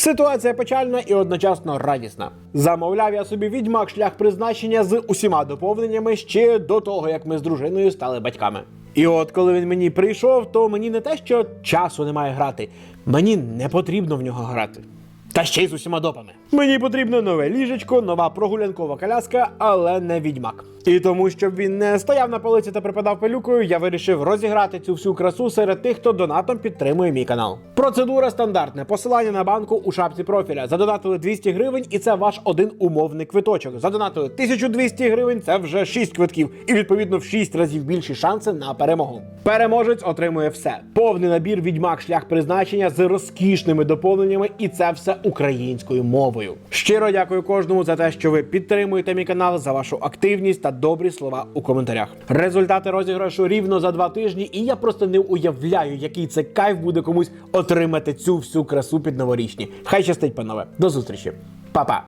Ситуація печальна і одночасно радісна. Замовляв я собі відьмак шлях призначення з усіма доповненнями ще до того, як ми з дружиною стали батьками. І от коли він мені прийшов, то мені не те, що часу немає грати, мені не потрібно в нього грати. Та ще й з усіма допами. Мені потрібно нове ліжечко, нова прогулянкова коляска, але не відьмак. І тому, щоб він не стояв на полиці та припадав пилюкою, я вирішив розіграти цю всю красу серед тих, хто донатом підтримує мій канал. Процедура стандартна. Посилання на банку у шапці профіля. Задонатили 200 гривень, і це ваш один умовний квиточок. Задонатили 1200 гривень, це вже 6 квитків, і відповідно в 6 разів більші шанси на перемогу. Переможець отримує все: повний набір відьмак шлях призначення з розкішними доповненнями, і це все українською мовою. Щиро дякую кожному за те, що ви підтримуєте мій канал, за вашу активність та добрі слова у коментарях. Результати розіграшу рівно за два тижні, і я просто не уявляю, який це кайф буде комусь отримати цю всю красу під новорічні. Хай щастить, панове. До зустрічі, Па-па!